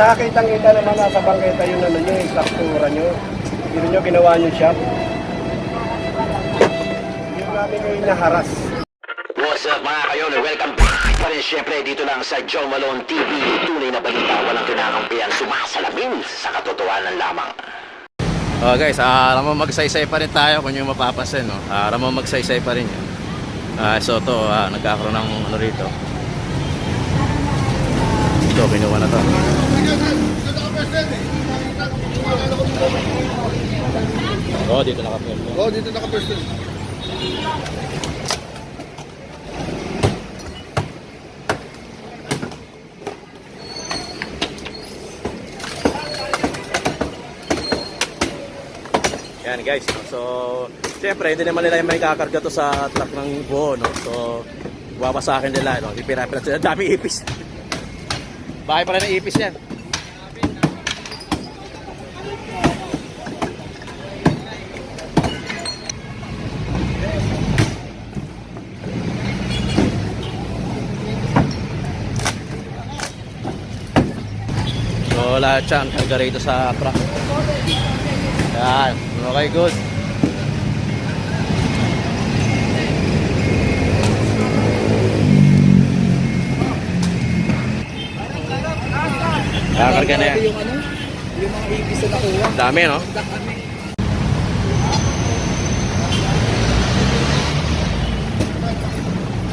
Nakakitang-kita naman nasa bangketa yung ano nyo, yung struktura nyo. Yun nyo ginawa nyo shop. Yung namin yung naharas. What's up mga kayon? Welcome back pa rin syempre dito lang sa Joe Malone TV. Tunay na balita, walang kinakampihan, sumasalamin sa katotohanan lamang. Oh guys, ah, alam mo magsaysay pa rin tayo kung yung mapapasin, no? Ah, alam mo magsaysay pa rin yun. Ah, so to, ah, nagkakaroon ng ano rito. Ito, kinuha na to. Oh, dito nakapwesto. Oo, dito naka-person. Yan guys, no? so siyempre hindi naman nila yung may kakarga to sa truck ng buo, no? So wawasakin nila, no? Ipirapira sila, dami ipis. Bahay pala ng ipis yan. So lahat siya ang karga rito sa truck. Yan. Okay, good. Kakarga na yan. Yung ano, yung mga ibis na nakuha. Dami, no?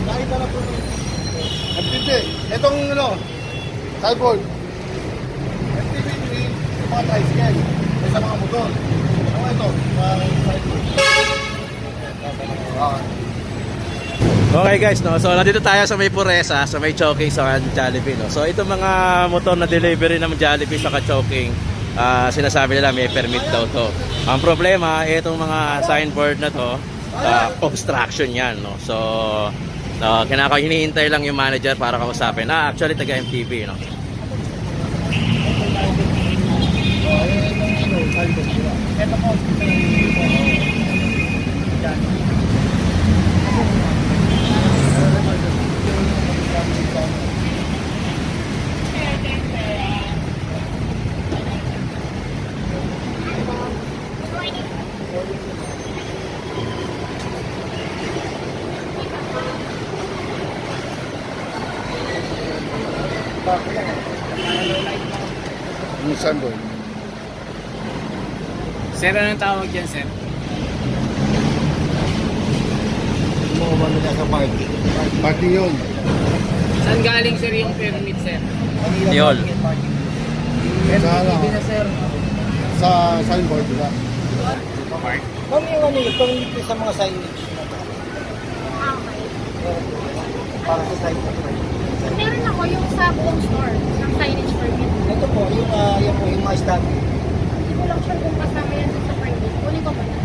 Nakita na po. MTV, itong ano, cyborg. MTV, yung mga tricycle. Sa mga motor. Ano ito? Mga cyborg. Ah, Okay guys, no? So nandito tayo sa may Puresa, sa may choking sa Jollibee, no? So itong mga motor na delivery ng Jollibee sa choking, ah, sinasabi nila may permit daw to. Ang problema, itong mga signboard na to, ah, obstruction yan, no? So uh, kinaka lang yung manager para kausapin. Ah, actually taga MTV, no? ito po. Yung cyborg. Sir, anong tawag dyan, sir? Mo ba nila sa party? Party yun. Saan galing, sir, yung permit, sir? Yol. Sa ano? Sa signboard, di ba? Kami yung ano yung permit sa mga signage na to. Para sa signage. Meron ako yung sa buong store ng signage permit. Ito po, yung, uh, yung, yung mga stand. Hindi ko lang sure kung kasama yan sa permit. Kunin ko muna.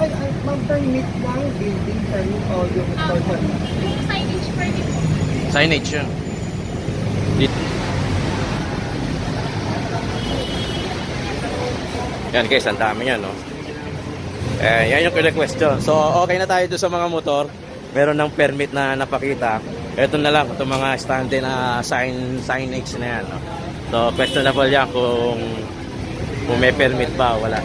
Ay, ay, ma'am, permit lang, building permit o yung Ah, store permit. yung signage permit po. Signage yun. Dito. Yan guys, ang dami yan, no? Eh, yan yung question. So, okay na tayo doon sa mga motor. Meron ng permit na napakita. Ito na lang, itong mga stand na sign, signage na yan, no? So, questionable yan kung kung may permit ba wala.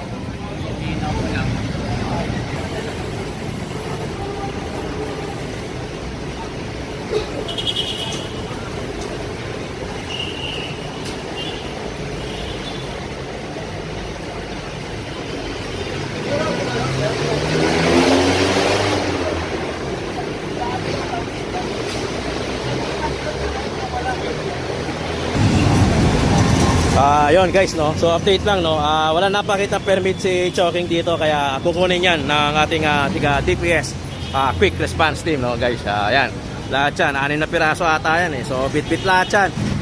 Yun guys, no. So update lang, no. Ah, wala napakita permit si Choking dito kaya kukunin 'yan ng ating ah, tiga DPS ah, quick response team, no, guys. Ah, yan. Lahat 'yan, anim na piraso ata 'yan eh. So bit-bit lahat 'yan.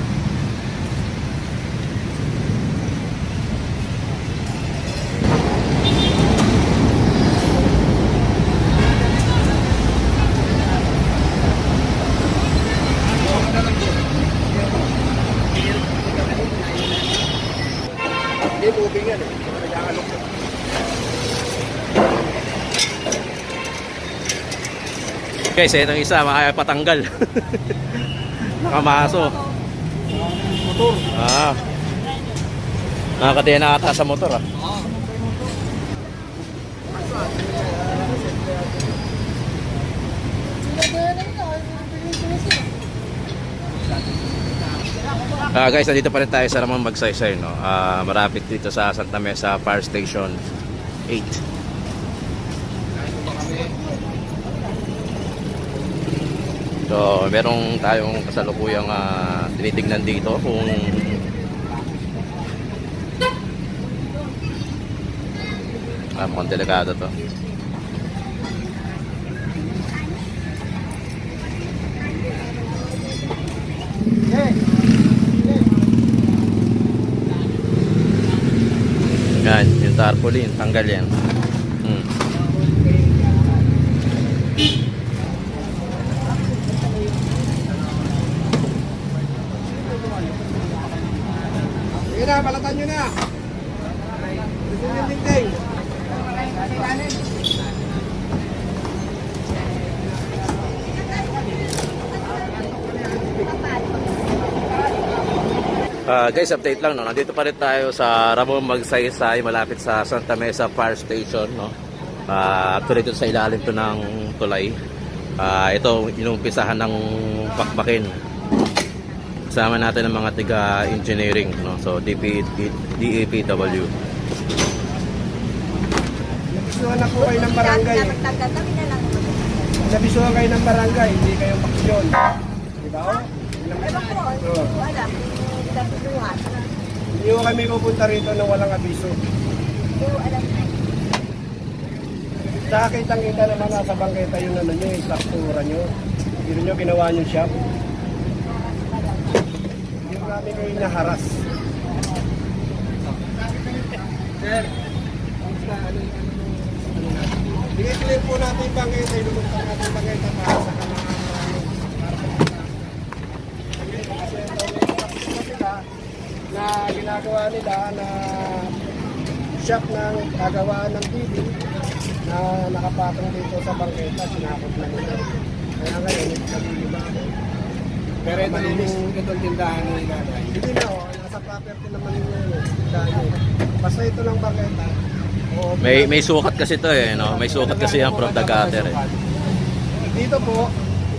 Guys, itong isa makaya patanggal. Kamaso. Motor. Ah. Nakakatiyan na ata sa motor ah. Ah guys, nandito pa rin tayo sa Ramon Magsaysay, no? Ah, marapit dito sa Santa Mesa Fire Station 8. So, merong tayong kasalukuyang ah, tinitignan dito kung Ah, mukhang delikado to. Yan, yung tarpaulin, tanggal yan. Sige na, balatan nyo na. Ah, guys, update lang no. Nandito pa rin tayo sa Ramon Magsaysay malapit sa Santa Mesa Fire Station no. Ah, actually dito sa ilalim to ng tulay. Ah, ito inumpisahan ng pakbakin. Kasama natin ang mga tiga engineering no. So DP DAPW. Nabisuhan na po kayo ng barangay. Na. Nabisuhan kayo ng barangay, hindi kayo paksyon. Di ba? oh? Ewan ko, hindi ko alam. Hindi ko natutulungan. Hindi ko kami pupunta rito nang walang abiso. Hindi ko alam na. Sa kitang-kita naman nasa bangketa yung ano nyo, yung struktura nyo. Hindi nyo ginawa yung shop. Hindi ko namin kayo naharas. Sir, Diniklip po natin yung bangketa, ilulungkot natin yung bangketa para sa kanang na ginagawa nila na shop ng gagawaan ng TV na nakapatong dito sa bangketa, sinakot na nila. Kaya ngayon, nagsabiba ako. Pero ito yung itong tindahan ni nanay. Hindi na, oh, nasa property naman yung ano, tindahan niya. Basta ito lang bangketa. Oo, May may sukat kasi to eh no. May sukat kasi yan from the gutter eh. Dito po,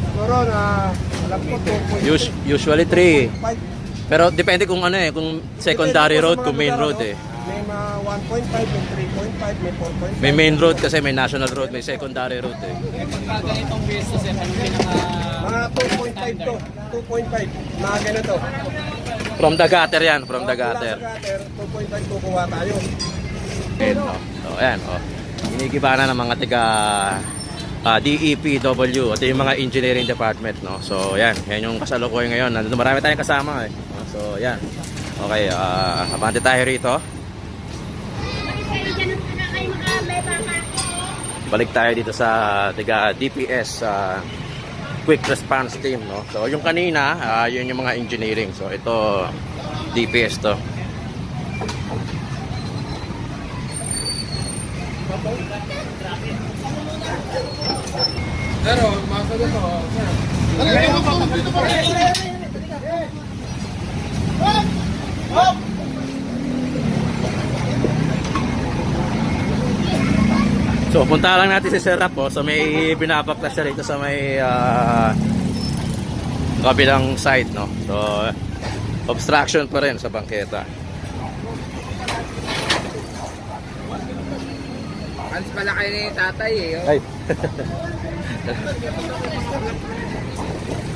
siguro na alam ko 2.5. Us- usually 3. Pero depende kung ano eh, kung secondary road, kung main road eh. May mga 1.5, may 3.5, may 4.5. May main road kasi may national road, may secondary road eh. Eh, pagka ganitong beses, sir, ano pinaka... Mga 2.5 to, 2.5, mga ganito. From the gutter yan, from the Mula sa gutter. gutter, 2.5 kukuha tayo. Ayan, oh. So, ayan, oh. Inigiba na ng mga tiga ah, DEPW at yung mga engineering department, no. So, ayan, yan yung kasalukuyan ngayon. Nandito marami tayong kasama eh. So, ayan. Okay, ah, abante tayo rito. Kayo dyan ang na kayo makabeba ka. Balik tayo dito sa tiga DPS ah, Quick Response Team, no. So, yung kanina, ah, yun yung mga engineering. So, ito DPS to. Dali, dito po, dito. So, punta lang natin si Sir Rap, oh. So, may binabaklas siya rito sa may ah, kabilang side, no? So, obstruction pa rin sa bangketa. Fans pala kayo ni tatay eh. Oh. Ay.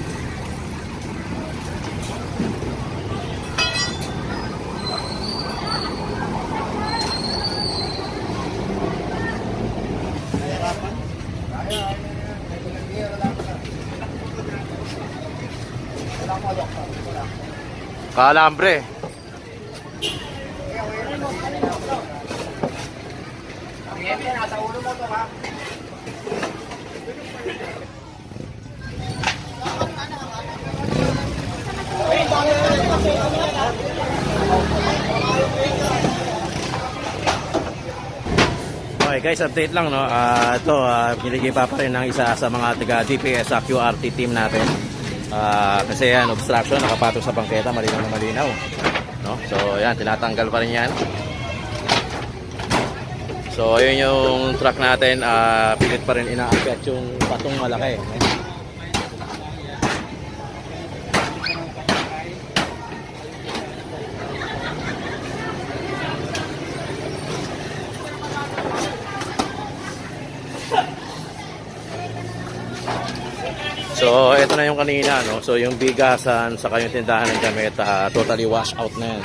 Kalambre. Okay guys, update lang no. Ah ito, uh, binigay pa pa rin ng isa sa mga taga DPS sa QRT team natin. Ah, kasi yan, obstruction, nakapatong sa bangketa, malinaw na malinaw. No? So, yan, tinatanggal pa rin yan. So, ayun yung truck natin, ah, pilit pa rin inaakyat yung patong malaki. no? So, ito na yung kanina, no? So, yung bigasan sa kanyang tindahan ng gamit, ah, totally wash out na yan.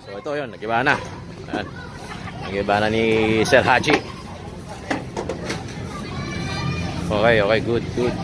So, ito yun, nagiba na. Ayan. Nagiba na ni Sir Haji. Okay, okay, good, good.